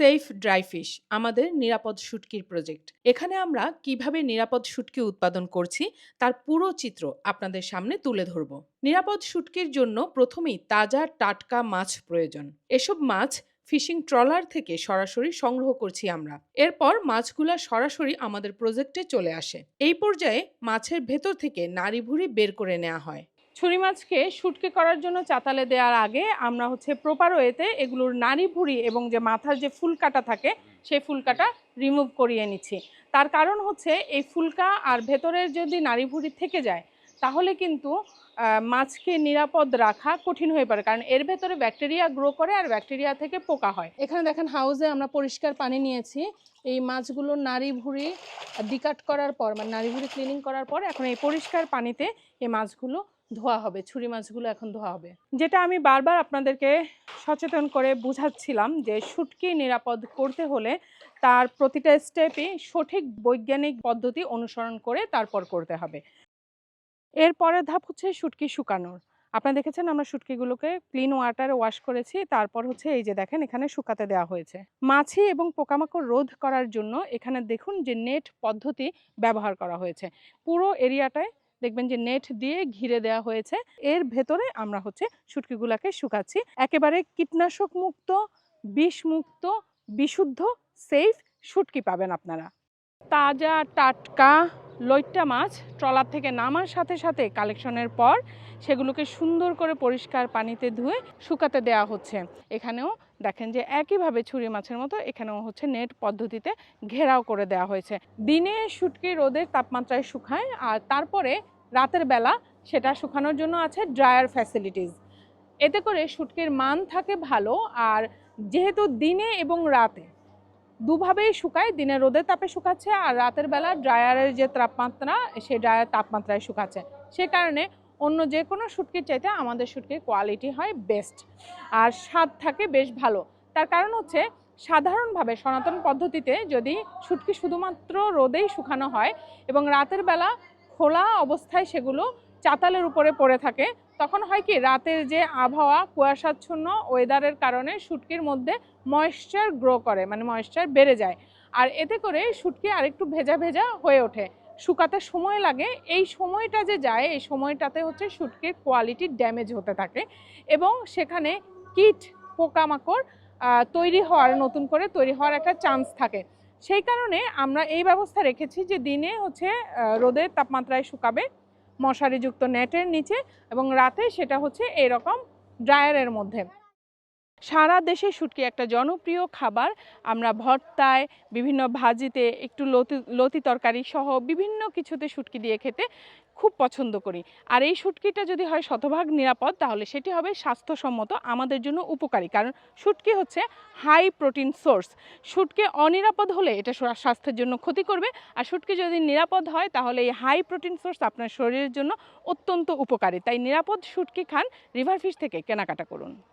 Safe dry fish, আমাদের নিরাপদ শুটকির প্রজেক্ট। এখানে আমরা কীভাবে নিরাপদ শুটকি উৎপাদন করছি, তার পুরো চিত্র আপনাদের সামনে তুলে ধরব। নিরাপদ শুটকির জন্য প্রথমেই তাজা টাটকা মাছ প্রয়োজন। এসব মাছ ফিশিং ট্রলার থেকে সরাসরি সংগ্রহ করছি আমরা। এরপর মাছগুলা সরাসরি আমাদের প্রজেক্টে চলে আসে। এই পর্যায়ে মাছের ভেতর থেকে নাড়ি ভুড়ি বের করে নেওয়া হয়। ছুরি মাছকে শুটকে করার জন্য চাতালে দেওয়ার আগে আমরা হচ্ছে প্রপার ওয়েতে এগুলোর নাড়ি ভুড়ি এবং যে মাথার যে ফুলকাটা থাকে, সেই ফুলকাটা রিমুভ করিয়ে নিচ্ছি। তার কারণ হচ্ছে এই ফুলকা আর ভেতরের যদি নাড়ি ভুড়ি থেকে যায়, তাহলে কিন্তু মাছকে নিরাপদ রাখা কঠিন হয়ে পারে কারণ এর ভেতরে ব্যাকটেরিয়া গ্রো করে আর ব্যাকটেরিয়া থেকে পোকা হয়। এখানে দেখেন হাউসে আমরা পরিষ্কার পানি নিয়েছি। এই মাছগুলো নাড়ি ভুড়ি ডিকাট করার পর মানে নাড়ি ভুড়ি ক্লিনিং করার পর, এখন এই পরিষ্কার পানিতে এই মাছগুলো ধোয়া হবে, ছুরি মাছগুলো এখন ধোয়া হবে। যেটা আমি বারবার আপনাদেরকে সচেতন করে বুঝাচ্ছিলাম যে শুটকি নিরাপদ করতে হলে তার প্রতিটা স্টেপে সঠিক বৈজ্ঞানিক পদ্ধতি অনুসরণ করে তারপর করতে হবে। এর পরের ধাপ হচ্ছে শুটকি শুকানোর। আপনারা দেখেছেন আমরা শুটকিগুলোকে ক্লিন ওয়াটারে ওয়াশ করেছি, তারপর হচ্ছে এই যে দেখেন এখানে শুকাতে দেওয়া হয়েছে। মাছি এবং পোকামাকড় রোধ করার জন্য এখানে দেখুন যে নেট পদ্ধতি ব্যবহার করা হয়েছে। পুরো এরিয়াটায় দেখবেন যে নেট দিয়ে ঘিরে দেওয়া হয়েছে। এর ভেতরে আমরা হচ্ছে শুটকিগুলাকে শুকাচ্ছি। একেবারে কীটনাশক মুক্ত, বিষ মুক্ত, বিশুদ্ধ সেফ শুটকি পাবেন আপনারা। তাজা, টাটকা লইট্টা মাছ ট্রলার থেকে নামার সাথে সাথে কালেকশনের পর সেগুলোকে সুন্দর করে পরিষ্কার পানিতে ধুয়ে শুকাতে দেওয়া হচ্ছে। এখানেও দেখেন যে একইভাবে ছুরি মাছের মতো এখানেও হচ্ছে নেট পদ্ধতিতে ঘেরাও করে দেওয়া হয়েছে। দিনে শুটকি রোদের তাপমাত্রায় শুকায় আর তারপরে রাতের বেলা সেটা শুকানোর জন্য আছে ড্রায়ার ফ্যাসিলিটিস। এতে করে শুটকির মান থাকে ভালো আর যেহেতু দিনে এবং রাতে দুভাবেই শুকায় দিনে রোদের তাপে শুকাচ্ছে আর রাতের বেলা ড্রায়ারের যে তাপমাত্রা, সেই ড্রায়ার তাপমাত্রায় শুকাচ্ছে। সে কারণে অন্য যে কোনো শুটকির চাইতে আমাদের শুটকির কোয়ালিটি হয় বেস্ট আর স্বাদ থাকে বেশ ভালো। তার কারণ হচ্ছে সাধারণভাবে সনাতন পদ্ধতিতে যদি শুটকি শুধুমাত্র রোদেই শুকানো হয় এবং রাতের বেলা খোলা অবস্থায় সেগুলো চাতালের উপরে পড়ে থাকে, তখন হয় কি রাতের যে আবহাওয়া কুয়াশাচ্ছন্ন ওয়েদারের কারণে শুটকির মধ্যে ময়েশ্চার গ্রো করে মানে ময়েশ্চার বেড়ে যায়। আর এতে করে শুটকি আরেকটু ভেজা ভেজা হয়ে ওঠে। শুকাতে সময় লাগে, এই সময়টা যে যায়, এই সময়টাতে হচ্ছে শুটকির কোয়ালিটি ড্যামেজ হতে থাকে এবং সেখানে কীট, পোকামাকড় তৈরি হওয়ার, নতুন করে তৈরি হওয়ার একটা চান্স থাকে। সেই কারণে আমরা এই ব্যবস্থা রেখেছি যে দিনে হচ্ছে রোদের তাপমাত্রায় শুকাবে মশারিযুক্ত নেটের নিচে এবং রাতে সেটা হচ্ছে এরকম ড্রায়ারের মধ্যে। সারা দেশে শুটকি একটা জনপ্রিয় খাবার। আমরা ভর্তায়, বিভিন্ন ভাজিতে একটু লতি লতি তরকারি সহ বিভিন্ন কিছুতে শুটকি দিয়ে খেতে খুব পছন্দ করি। আর এই শুটকিটা যদি হয় শতভাগ নিরাপদ, তাহলে সেটি হবে স্বাস্থ্যসম্মত, আমাদের জন্য উপকারী। কারণ শুটকি হচ্ছে হাই প্রোটিন সোর্স শুটকি অনিরাপদ হলে এটা স্বাস্থ্যের জন্য ক্ষতি করবে। আর শুটকি যদি নিরাপদ হয়, তাহলে এই হাই প্রোটিন সোর্স আপনার শরীরের জন্য অত্যন্ত উপকারী। তাই নিরাপদ শুটকি খান রিভার ফিশ থেকে কেনাকাটা করুন।